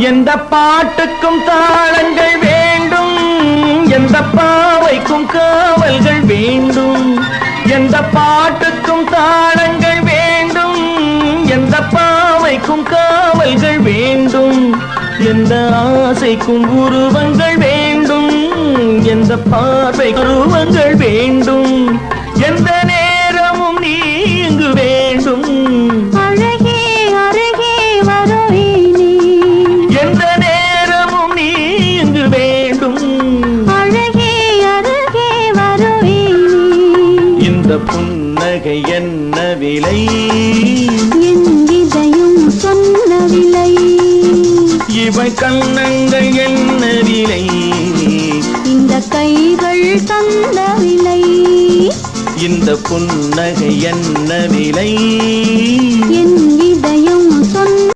எந்த பாட்டுக்கும் தாளங்கள் வேண்டும் எந்த பாவைக்கும் காவல்கள் வேண்டும் எந்த பாட்டுக்கும் தாளங்கள் வேண்டும் எந்த பாவைக்கும் காவல்கள் வேண்டும் எந்த ஆசைக்கும் உருவங்கள் வேண்டும் எந்த பார்வை உருவங்கள் வேண்டும். இந்த புன்னகை என்ன விலை? என் இதயம் சொன்ன விலை. இவை கண்ணங்கள் என்ன விலை? இந்த கைகள் தந்த விலை. இந்த புன்னகை என்ன விலை?